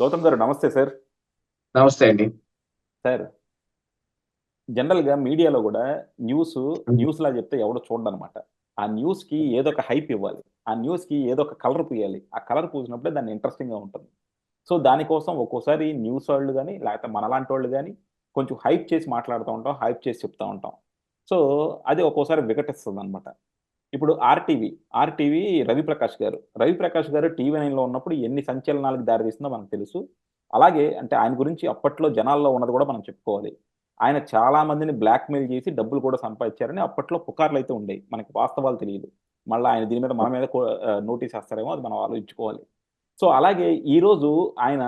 గౌతమ్ గారు నమస్తే సార్. నమస్తే అండి. సార్ జనరల్గా మీడియాలో కూడా న్యూస్ న్యూస్ లా చెప్తే ఎవడో చూడనమాట ఆ న్యూస్కి ఏదో ఒక హైప్ ఇవ్వాలి. ఆ న్యూస్కి ఏదో ఒక కలర్ పూయాలి. ఆ కలర్ పూసినప్పుడే దాన్ని ఇంట్రెస్టింగ్గా ఉంటుంది. సో దానికోసం ఒక్కోసారి న్యూస్ వాళ్ళు కానీ లేకపోతే మనలాంటి వాళ్ళు కానీ కొంచెం హైప్ చేసి మాట్లాడుతూ ఉంటాం హైప్ చేసి చెప్తా ఉంటాం. సో అది ఒక్కోసారి వికటిస్తుంది అనమాట ఇప్పుడు ఆర్టీవీ ఆర్టీవీ రవిప్రకాష్ గారు. రవిప్రకాష్ గారు టీవీ నైన్లో ఉన్నప్పుడు ఎన్ని సంచలనాలకు దారితీస్తుందో మనకు తెలుసు. అలాగే అంటే ఆయన గురించి అప్పట్లో జనాల్లో ఉన్నది కూడా మనం చెప్పుకోవాలి. ఆయన చాలా మందిని బ్లాక్మెయిల్ చేసి డబ్బులు కూడా సంపాదించారని అప్పట్లో పుకార్లు అయితే ఉండేవి. మనకి వాస్తవాలు తెలియదు. మళ్ళీ ఆయన దీని మీద మన మీద నోటీస్ వేస్తారేమో అది మనం ఆలోచించుకోవాలి. సో అలాగే ఈరోజు ఆయన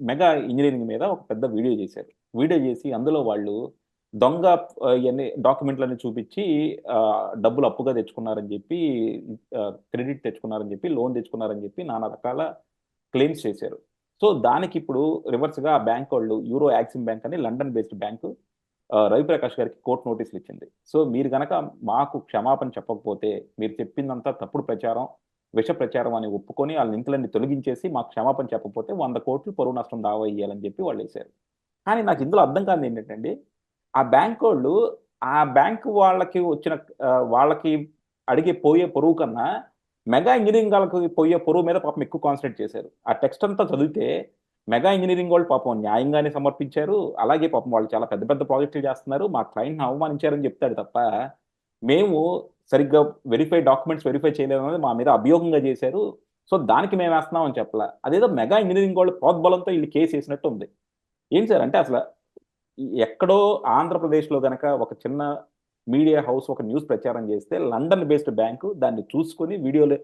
మెగా ఇంజనీరింగ్ మీద ఒక పెద్ద వీడియో చేశారు. వీడియో చేసి అందులో వాళ్ళు దొంగ ఇవన్నీ డాక్యుమెంట్లన్నీ చూపించి డబ్బులు అప్పుగా తెచ్చుకున్నారని చెప్పి క్రెడిట్ తెచ్చుకున్నారని చెప్పి లోన్ తెచ్చుకున్నారని చెప్పి నానా రకాల క్లెయిమ్స్ చేశారు. సో దానికి ఇప్పుడు రివర్స్గా ఆ బ్యాంక్ వాళ్ళు యూరో యాక్సిమ్ బ్యాంక్ అని లండన్ బేస్డ్ బ్యాంకు రవిప్రకాష్ గారికి కోర్టు నోటీసులు ఇచ్చింది. సో మీరు కనుక మాకు క్షమాపణ చెప్పకపోతే మీరు చెప్పిందంతా తప్పుడు ప్రచారం విష ప్రచారం అని ఒప్పుకొని ఆ లింకులన్నీ తొలగించేసి మాకు క్షమాపణ చెప్పకపోతే వంద కోట్లు పరువు నష్టం దావా ఇయ్యాలని చెప్పి వాళ్ళు వేశారు. కానీ నాకు ఇందులో అర్థం కాదు ఏంటంటే ఆ బ్యాంక్ వాళ్ళు ఆ బ్యాంక్ వాళ్ళకి వచ్చిన వాళ్ళకి అడిగే పోయే పొరుగు కన్నా మెగా ఇంజనీరింగ్ వాళ్ళకి పోయే పొరుగు మీద పాపం ఎక్కువ కాన్సన్ట్రేట్ చేశారు. ఆ టెక్స్ట్ అంతా చదివితే మెగా ఇంజనీరింగ్ వాళ్ళు పాపం న్యాయంగానే సమర్పించారు. అలాగే పాపం వాళ్ళు చాలా పెద్ద పెద్ద ప్రాజెక్టులు చేస్తున్నారు. మా క్లయింట్ని అవమానించారని చెప్తాడు తప్ప మేము సరిగ్గా వెరిఫై డాక్యుమెంట్స్ వెరిఫై చేయలేదు అనేది మా మీద అభియోగంగా చేశారు. సో దానికి మేము వేస్తున్నామని అని అదేదో మెగా ఇంజనీరింగ్ వాళ్ళు ప్రోద్బలంతో వీళ్ళు కేసు వేసినట్టు ఉంది. ఏం సార్? అంటే అసలు ఎక్కడో ఆంధ్రప్రదేశ్లో గనక ఒక చిన్న మీడియా హౌస్ ఒక న్యూస్ ప్రచారం చేస్తే లండన్ బేస్డ్ బ్యాంకు దాన్ని చూసుకొని వీడియోలు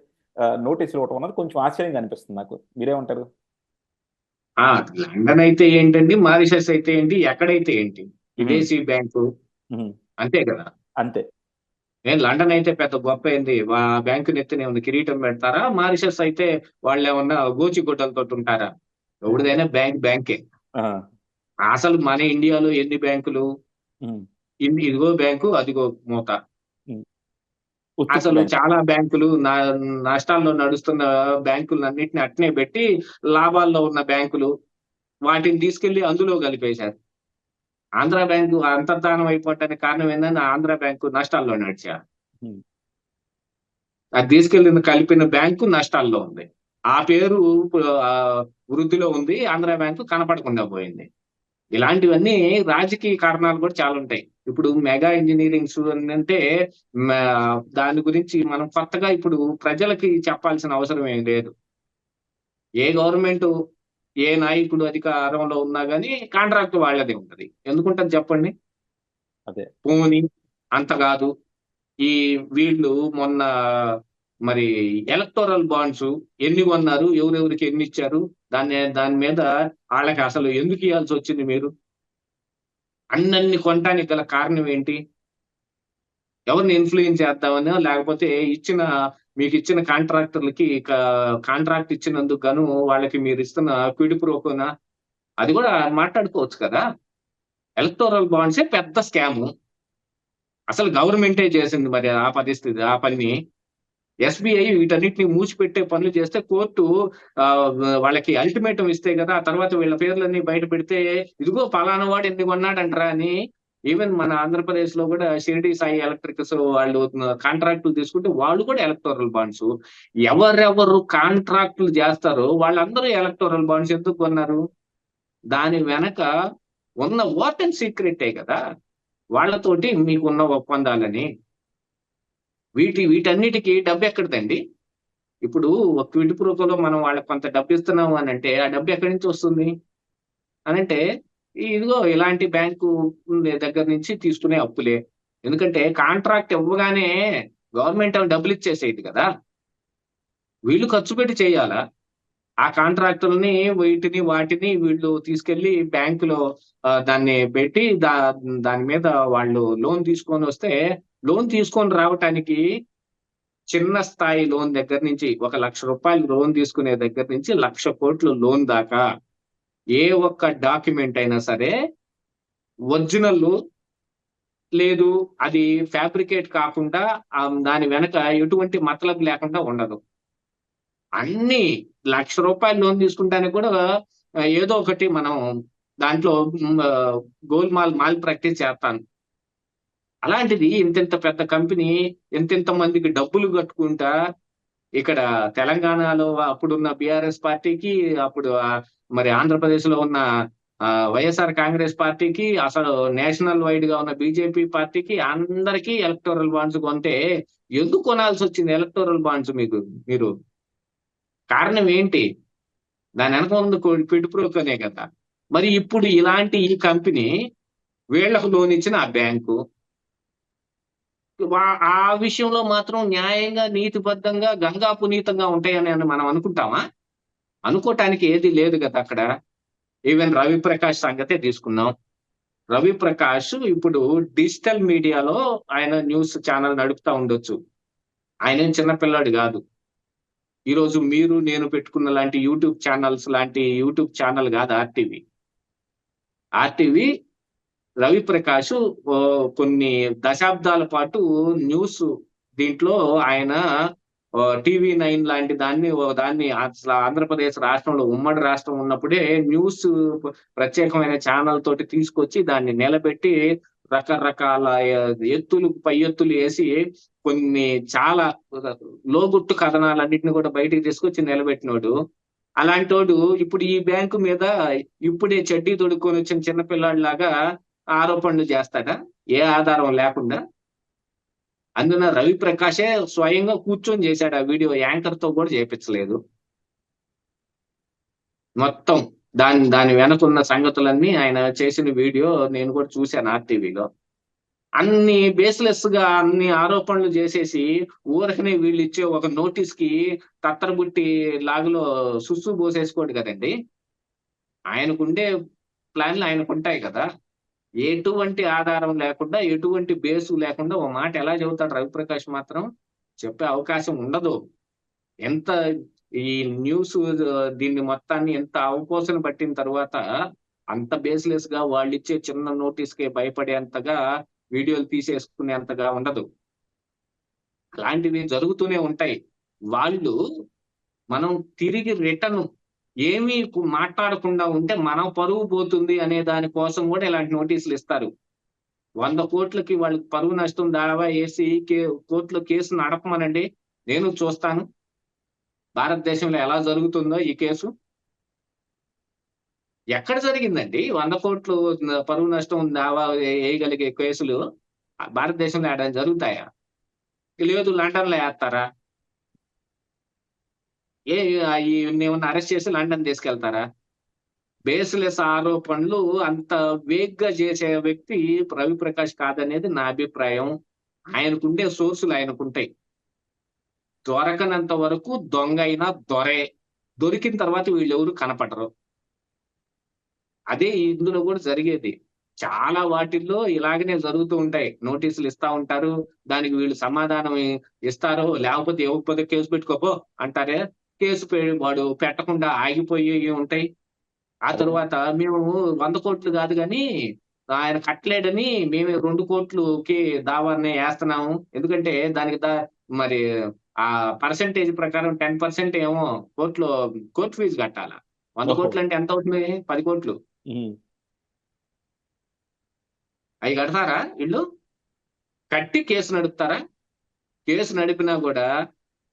నోటీసులు ఇవ్వటం అన్నది కొంచెం ఆశ్చర్యంగా అనిపిస్తుంది నాకు. మీరేమంటారు? ఆ లండన్ అయితే ఏంటండి? మారిషస్ అయితే ఏంటి? ఎక్కడైతే ఏంటి? విదేశీ బ్యాంకు. అంతే కదా? అంతే. నేను లండన్ అయితే పెద్ద గొప్ప ఏంది? ఆ బ్యాంకు నెత్తిన ఏమన్నా కిరీటం పెడతారా? మారిషస్ అయితే వాళ్ళు ఏమన్నా గోచి గుడ్డలతో ఉంటారా? ఎవరిదైనా బ్యాంక్ బ్యాంకే. అసలు మన ఇండియాలో ఎన్ని బ్యాంకులు. ఇన్ని ఇదిగో బ్యాంకు అదిగో మూత. అసలు. చాలా బ్యాంకులు నా నష్టాల్లో నడుస్తున్న బ్యాంకులు అన్నిటిని అట్నే పెట్టి లాభాల్లో ఉన్న బ్యాంకులు వాటిని తీసుకెళ్ళి అందులో కలిపేశారు. ఆంధ్ర బ్యాంకు అంతర్ధానం అయిపోవటానికి కారణం ఏంటంటే ఆంధ్ర బ్యాంకు నష్టాల్లో నడిచా. అది తీసుకెళ్ళిన కలిపిన బ్యాంకు నష్టాల్లో ఉంది. ఆ పేరు వృద్ధిలో ఉంది ఆంధ్ర బ్యాంకు కనపడకుండా పోయింది. ఇలాంటివన్నీ రాజకీయ కారణాలు కూడా చాలా ఉంటాయి. ఇప్పుడు మెగా ఇంజనీరింగ్ అంటే దాని గురించి మనం కొత్తగా ఇప్పుడు ప్రజలకి చెప్పాల్సిన అవసరం ఏం లేదు. ఏ గవర్నమెంట్ ఏ నాయకుడు అధికారంలో ఉన్నా గానీ కాంట్రాక్ట్ వాళ్ళదే ఉంటది. ఎందుకుంటది చెప్పండి? అదే. పోని అంత కాదు. ఈ వీళ్ళు మొన్న మరి ఎలక్టోరల్ బాండ్స్ ఎన్ని కొన్నారు? ఎవరెవరికి ఎన్ని ఇచ్చారు? దాన్ని దాని మీద వాళ్ళకి అసలు ఎందుకు ఇవ్వాల్సి వచ్చింది మీరు? అన్నన్ని కొనటానికి గల కారణం ఏంటి? ఎవరిని ఇన్ఫ్లుయెన్స్ చేద్దామని లేకపోతే ఇచ్చిన మీకు ఇచ్చిన కాంట్రాక్టర్లకి కాంట్రాక్ట్ ఇచ్చినందుకు గాను వాళ్ళకి మీరు ఇస్తున్న క్విడ్ ప్రోకోనా అది కూడా మాట్లాడుకోవచ్చు కదా. ఎలక్టోరల్ బాండ్సే పెద్ద స్కాము అసలు గవర్నమెంటే చేసింది మరి ఆ పరిస్థితి ఆ పని? ఎస్బీఐ వీటన్నిటిని మూసిపెట్టే పనులు చేస్తే కోర్టు వాళ్ళకి అల్టిమేటం ఇస్తే కదా ఆ తర్వాత వీళ్ళ పేర్లన్నీ బయట పెడితే ఇదిగో ఫలానా వాడు ఎందుకు అన్నాడంటరా అని. ఈవెన్ మన ఆంధ్రప్రదేశ్లో కూడా షిరిడి సాయి ఎలక్ట్రికల్స్ వాళ్ళు కాంట్రాక్టులు తీసుకుంటే వాళ్ళు కూడా ఎలక్టోరల్ బాండ్స్ ఎవరెవరు కాంట్రాక్టులు చేస్తారో వాళ్ళందరూ ఎలక్టోరల్ బాండ్స్ ఎందుకు కొన్నారు? దాని వెనక ఉన్న ఓపెన్ సీక్రెటే కదా. వాళ్ళతోటి మీకున్న ఒప్పందాలని. వీటి వీటన్నిటికీ డబ్బు ఎక్కడదండి? ఇప్పుడు ఒక క్విడ్ రూపంలో మనం వాళ్ళకి కొంత డబ్బు ఇస్తున్నాము అని అంటే ఆ డబ్బు ఎక్కడి నుంచి వస్తుంది? అని అంటే ఇదిగో ఇలాంటి బ్యాంకు దగ్గర నుంచి తీసుకునే అప్పులే. ఎందుకంటే కాంట్రాక్ట్ ఇవ్వగానే గవర్నమెంట్ డబ్బులు ఇచ్చేసేది కదా? వీళ్ళు ఖర్చు పెట్టి చేయాలా? ఆ కాంట్రాక్టులని వీటిని వాటిని వీళ్ళు తీసుకెళ్ళి బ్యాంకులో దాన్ని పెట్టి దా దాని మీద వాళ్ళు లోన్ తీసుకొని వస్తే లోన్ తీసుకొని రావటానికి చిన్న స్థాయి లోన్ దగ్గర నుంచి ఒక లక్ష రూపాయలు లోన్ తీసుకునే దగ్గర నుంచి లక్ష కోట్లు లోన్ దాకా ఏ ఒక్క డాక్యుమెంట్ అయినా సరే ఒరిజినల్ లేదు అది ఫ్యాబ్రికేట్ కాకుండా దాని వెనక ఎటువంటి మతలబు లేకుండా ఉండదు. అన్ని లక్ష రూపాయలు లోన్ తీసుకుంటానికి కూడా ఏదో ఒకటి మనం దాంట్లో గోల్ మాల్ మాల్ ప్రాక్టీస్ చేస్తాను. అలాంటిది ఇంతింత పెద్ద కంపెనీ ఇంతింత మందికి డబ్బులు కట్టుకుంటా ఇక్కడ తెలంగాణలో అప్పుడున్న బిఆర్ఎస్ పార్టీకి అప్పుడు మరి ఆంధ్రప్రదేశ్లో ఉన్న ఆ, వైఎస్ఆర్ కాంగ్రెస్ పార్టీకి అసలు నేషనల్ వైడ్గా ఉన్న బీజేపీ పార్టీకి అందరికీ ఎలక్టోరల్ బాండ్స్ కొంటే ఎందుకు కొనాల్సి వచ్చింది ఎలక్టోరల్ బాండ్స్ మీకు మీరు? కారణం ఏంటి? దాని వెనక ఉంది పిడుపురుకనే కదా. మరి ఇప్పుడు ఇలాంటి ఈ కంపెనీ వీళ్ళకు లోన్ ఇచ్చిన ఆ బ్యాంకు ఆ విషయంలో మాత్రం న్యాయంగా నీతిబద్ధంగా గంగా పునీతంగా ఉంటాయని అని మనం అనుకుంటామా? అనుకోవటానికి ఏది లేదు కదా అక్కడ. ఈవెన్ రవి ప్రకాష్ సంగతే తీసుకున్నాం. రవి ప్రకాష్ ఇప్పుడు డిజిటల్ మీడియాలో ఆయన న్యూస్ ఛానల్ నడుపుతా ఉండొచ్చు. ఆయన చిన్నపిల్లాడు కాదు. ఈరోజు మీరు నేను పెట్టుకున్న లాంటి యూట్యూబ్ ఛానల్స్ లాంటి యూట్యూబ్ ఛానల్ కాదు ఆర్టీవీ. ఆర్టీవీ రవి ప్రకాష్ ఓ, కొన్ని దశాబ్దాల పాటు న్యూస్ దీంట్లో ఆయన టీవీ నైన్ లాంటి దాన్ని దాన్ని అసలు ఆంధ్రప్రదేశ్ రాష్ట్రంలో ఉమ్మడి రాష్ట్రం ఉన్నప్పుడే న్యూస్ ప్రత్యేకమైన ఛానల్ తోటి తీసుకొచ్చి దాన్ని నిలబెట్టి రకరకాల ఎత్తులు పై ఎత్తులు వేసి కొన్ని చాలా లోగుట్టు కథనాలన్నింటిని కూడా బయటికి తీసుకొచ్చి నిలబెట్టినోడు. అలాంటోడు ఇప్పుడు ఈ బ్యాంకు మీద ఇప్పుడే చెడ్డీ తొడుక్కొని వచ్చిన చిన్నపిల్లాడిలాగా ఆరోపణలు చేస్తాడా? ఏ ఆధారం లేకుండా? అందున రవి ప్రకాశే స్వయంగా కూర్చొని చేశాడు ఆ వీడియో. యాంకర్తో కూడా చేపించలేదు మొత్తం దాని దాని వెనకున్న సంగతులన్నీ ఆయన చేసిన వీడియో నేను కూడా చూశాను ఆర్టీవీలో. అన్ని బేస్లెస్గా అన్ని ఆరోపణలు చేసేసి ఊరకనే వీళ్ళు ఇచ్చే ఒక నోటీస్కి తత్తరబుట్టి లాగులో సుస్సు పోసేసుకోడు కదండి. ఆయనకుండే ప్లాన్లు ఆయనకుంటాయి కదా. ఎటువంటి ఆధారం లేకుండా ఎటువంటి బేసు లేకుండా ఓ మాట ఎలా చెబుతాడు రవిప్రకాష్ మాత్రం? చెప్పే అవకాశం ఉండదు. ఎంత ఈ న్యూస్ దీన్ని మొత్తాన్ని ఎంత అవపోసన పట్టిన తర్వాత అంత బేస్లెస్గా వాళ్ళు ఇచ్చే చిన్న నోటీస్కి భయపడేంతగా వీడియోలు తీసేసుకునేంతగా ఉండదు. అలాంటివి జరుగుతూనే ఉంటాయి. వాళ్ళు మనం తిరిగి రిటర్న్ ఏమీ మాట్లాడకుండా ఉంటే మనం పరువు పోతుంది అనే దాని కోసం కూడా ఇలాంటి నోటీసులు ఇస్తారు. వంద కోట్లకి వాళ్ళకి పరువు నష్టం దావా వేసి కే కోర్టులో కేసు నడపమనండి. నేను చూస్తాను. భారతదేశంలో ఎలా జరుగుతుందో ఈ కేసు. ఎక్కడ జరిగిందండి? వంద కోట్లు పరువు నష్టం దావా వేయగలిగే కేసులు? భారతదేశంలో ఏడాది జరుగుతాయా? లేదు లండన్లో వేస్తారా? ఏ ఏమన్నా అరెస్ట్ చేసి లండన్ తీసుకెళ్తారా? బేస్లెస్ ఆరోపణలు అంత వేగ్గా చేసే వ్యక్తి రవి ప్రకాష్ కాదనేది నా అభిప్రాయం. ఆయనకుండే సోర్సులు ఆయనకుంటాయి. దొరకనంత వరకు దొంగ అయినా దొరే. దొరికిన తర్వాత వీళ్ళెవరు కనపడరు. అదే ఇందులో కూడా జరిగేది. చాలా వాటిల్లో ఇలాగనే జరుగుతూ ఉంటాయి. నోటీసులు ఇస్తా ఉంటారు. దానికి వీళ్ళు సమాధానం ఇస్తారో లేకపోతే ఇవ్వకపోతే కేసు పెట్టుకోపో అంటారే. కేసు వాడు పెట్టకుండా ఆగిపోయి ఉంటాయి. ఆ తర్వాత మేము వంద కోట్లు కాదు కానీ ఆయన కట్టలేడని మేము రెండు కోట్లుకి దావాన్ని వేస్తున్నాము. ఎందుకంటే దానికి దా మరి ఆ పర్సంటేజ్ ప్రకారం టెన్ పర్సెంట్ ఏమో కోర్టులో కోర్టు ఫీజు కట్టాల? వంద. కోట్లు అంటే ఎంత అవుతుంది? పది కోట్లు. అవి కడతారా వీళ్ళు? కట్టి కేసు నడుపుతారా? కేసు నడిపినా కూడా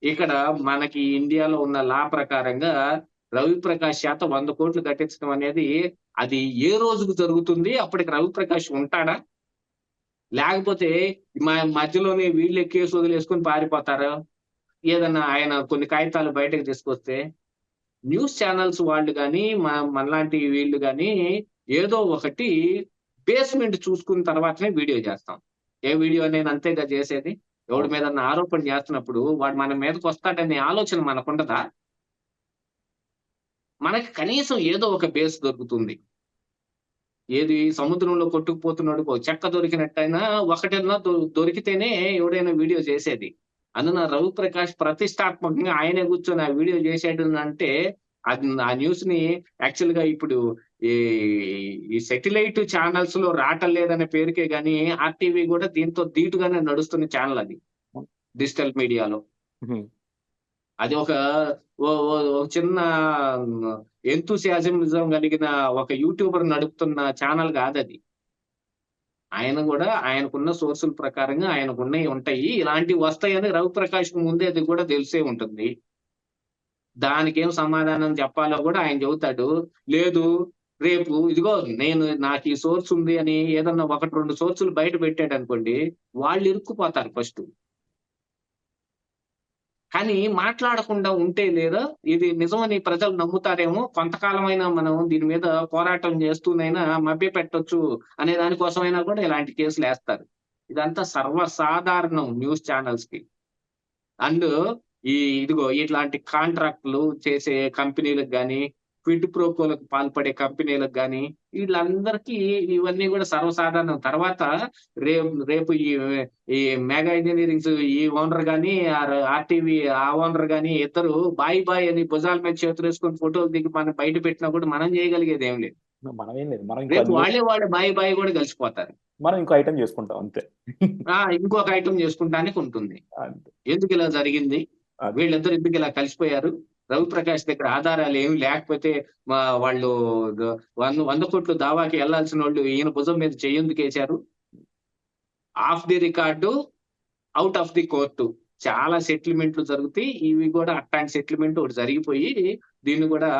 ఇక్కడ మనకి ఇండియాలో ఉన్న లా ప్రకారంగా రవి ప్రకాష్ చేత వంద కోట్లు కట్టించడం అనేది అది ఏ రోజుకు జరుగుతుంది? అప్పటికి రవి ప్రకాష్ ఉంటాడా? లేకపోతే మా మధ్యలోనే వీళ్ళే కేసు వదిలేసుకొని పారిపోతారు? ఏదన్నా ఆయన కొన్ని కాగితాలు బయటకు తీసుకొస్తే న్యూస్ ఛానల్స్ వాళ్ళు కానీ మనలాంటి వీళ్ళు కానీ ఏదో ఒకటి బేస్మెంట్ చూసుకున్న తర్వాతనే వీడియో చేస్తాం. ఏ వీడియో నేను అంతేగా చేసేది? ఎవడి మీద ఆరోపణ చేస్తున్నప్పుడు వాడు మన మీదకి వస్తాడనే ఆలోచన మనకుండదా? మనకి కనీసం ఏదో ఒక బేస్ దొరుకుతుంది. ఏది సముద్రంలో కొట్టుకుపోతున్నాడు చెక్క దొరికినట్టయినా ఒకటైనా దొరికితేనే ఎవడైనా వీడియో చేసేది. అందున రవి ప్రకాష్ ప్రతిష్టాత్మకంగా ఆయనే కూర్చొని ఆ వీడియో చేసాడు అంటే అది ఆ న్యూస్ని యాక్చువల్గా ఇప్పుడు ఈ ఈ సెటిలైట్ ఛానల్స్లో రావటం లేదనే పేరుకే గానీ ఆర్టీవీ కూడా దీంతో ధీటుగానే నడుస్తున్న ఛానల్ అది. డిజిటల్ మీడియాలో. అది ఒక చిన్న ఎంతూసియాజం కలిగిన ఒక యూట్యూబర్ నడుపుతున్న ఛానల్ కాదు అది. ఆయన కూడా ఆయనకున్న సోర్సుల ప్రకారంగా ఆయనకున్నవి ఉంటాయి. ఇలాంటివి వస్తాయని రవిప్రకాష్ ముందే అది కూడా తెలిసే ఉంటుంది. దానికి ఏం సమాధానం చెప్పాలో కూడా ఆయన చెబుతాడు. లేదు రేపు ఇదిగో నేను నాకు ఈ సోర్స్ ఉంది అని ఏదన్నా ఒకటి రెండు సోర్సులు బయట పెట్టాడు అనుకోండి వాళ్ళు ఇరుక్కుపోతారు ఫస్ట్. కానీ మాట్లాడకుండా ఉంటే లేదా ఇది నిజమని ప్రజలు నమ్ముతారేమో కొంతకాలమైనా మనం దీని మీద పోరాటం చేస్తూనైనా మభ్య పెట్టొచ్చు అనే దానికోసమైనా కూడా ఇలాంటి కేసులు వేస్తారు. ఇదంతా సర్వసాధారణం న్యూస్ ఛానల్స్కి అండ్ ఈ ఇదిగో ఇట్లాంటి కాంట్రాక్టులు చేసే కంపెనీలకు కానీ క్విడ్ ప్రోకోలకు పాల్పడే కంపెనీలకు కానీ వీళ్ళందరికీ ఇవన్నీ కూడా సర్వసాధారణం. తర్వాత రేపు రేపు ఈ ఈ మెగా ఇంజనీరింగ్స్ ఈ ఓనర్ గాని ఆర్టీవీ ఆ ఓనర్ గాని ఇద్దరు బాయ్ బాయ్ అని భుజాల మీద చేతులు వేసుకొని ఫోటోలు దిగి మనం బయట పెట్టినా కూడా మనం చేయగలిగేది ఏం లేదు. మనం ఏం లేదు. మనం ఇంకో రేపు వాళ్ళే వాళ్ళే బాయ్ బాయ్ కూడా కలిసిపోతారు. మనం ఇంకో ఐటమ్ చేసుకుంటాం అంతే. ఆ ఇంకొక ఐటమ్ చేసుకుంటానికి ఉంటుంది. ఎందుకు ఇలా జరిగింది. వీళ్ళిద్దరు ఎందుకు ఇలా కలిసిపోయారు? రవిప్రకాష్ దగ్గర ఆధారాలు ఏమి లేకపోతే మా వాళ్ళు వంద వంద కోట్లు దావాకి వెళ్ళాల్సిన వాళ్ళు ఈయన భుజం మీద చెయ్యందుకు వేశారు. Off the record out of the court చాలా సెటిల్మెంట్లు జరుగుతాయి. ఇవి కూడా అట్లాంటి సెటిల్మెంట్ ఒకటి జరిగిపోయి దీన్ని కూడా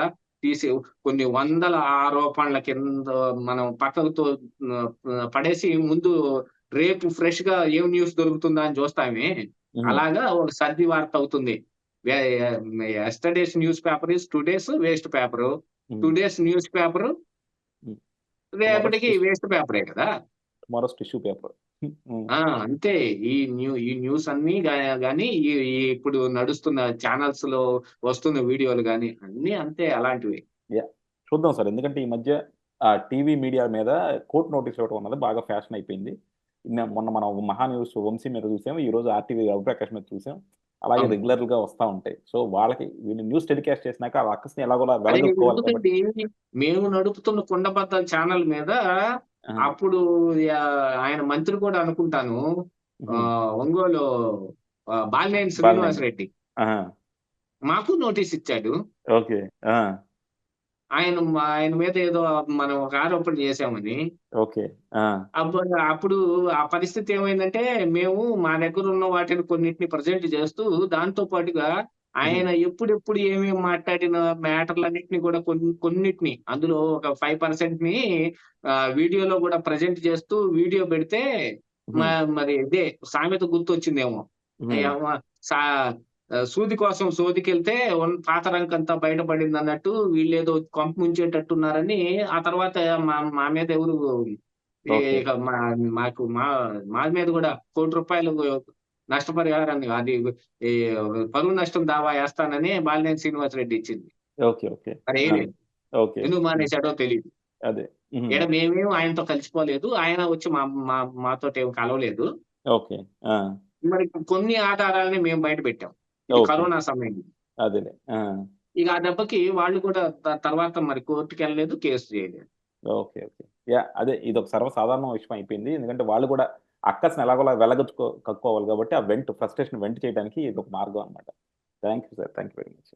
తీసి కొన్ని వందల ఆరోపణల కింద మనం పక్కతో ఆ, పడేసి ముందు రేపు ఫ్రెష్గా ఏం న్యూస్ దొరుకుతుందా అని చూస్తామే. అలాగా ఒక సర్ది వార్త అవుతుంది. Yesterday's news paper is today's waste paper. Today's news paper. రేపటికి వేస్ట్ పేపరే కదా? టుమారోస్ టిష్యూ పేపర్ ఆ అంతే. ఈ న్యూ ఈ న్యూస్ అన్ని గా- గానీ ఈ ఈ ఇప్పుడు నడుస్తున్న ఛానల్స్లో వస్తున్న వీడియోలు గానీ అన్ని అంతే అలాంటివి. చూద్దాం సార్. ఎందుకంటే ఈ మధ్య టీవీ మీడియా మీద కోర్టు నోటీస్ ఇవ్వడం అన్నది బాగా ఫ్యాషన్ అయిపోయింది. మొన్న మనం మహా న్యూస్ వంశీ మీద చూసాం. ఈ రోజు ఆర్టీవీ రవిప్రకాష్ మీద చూసాం. అలాగే. రెగ్యులర్గా వస్తా ఉంటాయి. సో వాళ్ళకి వీళ్ళు న్యూస్ టెలికాస్ట్ చేసినాక ఆ అక్కస్ని ఎలాగోలా ఎందుకంటే మేము నడుపుతున్న కుండబద్దల ఛానల్ మీద అప్పుడు ఆయన మంత్రి కూడా అనుకుంటాను ఒంగోలు బాలినేని శ్రీనివాస్ రెడ్డి మాకు నోటీస్ ఇచ్చాడు. ఓకే. ఆయన ఆయన మీద ఏదో మనం ఒక ఆరోపణ చేశామని. ఓకే. ఆ, అప్పుడు అప్పుడు ఆ పరిస్థితి ఏమైందంటే మేము మా దగ్గర ఉన్న వాటిని కొన్నిటిని ప్రజెంట్ చేస్తూ దాంతో పాటుగా ఆయన ఎప్పుడెప్పుడు ఏమేమి మాట్లాడిన మ్యాటర్లన్నింటినీ కూడా కొన్ని కొన్నిటిని అందులో ఒక ఫైవ్ పర్సెంట్ని వీడియోలో కూడా ప్రజెంట్ చేస్తూ వీడియో పెడితే మరి ఇదే సామెత గుర్తొచ్చిందేమో. సూది కోసం సోదికెళ్తే పాత రంకంతా బయటపడింది అన్నట్టు వీళ్ళేదో కొంప ముంచేటట్టున్నారని ఆ తర్వాత మా మా మీద ఎవరు మాకు మా మా మీద కూడా కోటి రూపాయలు నష్టపరిహారాన్ని అది పరువు నష్టం దావా వేస్తానని బాలినేని శ్రీనివాస్ రెడ్డి ఇచ్చింది మరి ఎందుకు మానేశాడో తెలియదు అదే. ఇక్కడ మేమేం ఆయనతో కలిసిపోలేదు. ఆయన వచ్చి మా మా మాతో ఏం కలవలేదు. ఓకే మరి కొన్ని ఆధారాలని మేము బయట పెట్టాం. కరోనా సమయం అదేలే. ఆ, ఇక ఆ దెబ్బకి వాళ్ళు కూడా తర్వాత మరి కోర్టుకి వెళ్ళలేదు కేసు చేయలేదు. Okay okay. యా అదే ఇది ఒక సర్వసాధారణ విషయం అయిపోయింది. ఎందుకంటే వాళ్ళు కూడా అక్కస్ని ఎలాగోలా వెలగొచ్చుకో కక్కుకోవాలి కాబట్టి ఆ వెంట్ ఫ్రస్ట్రేషన్ వెంట్ చేయడానికి ఇది ఒక మార్గం అనమాట thank you sir. Thank you very much.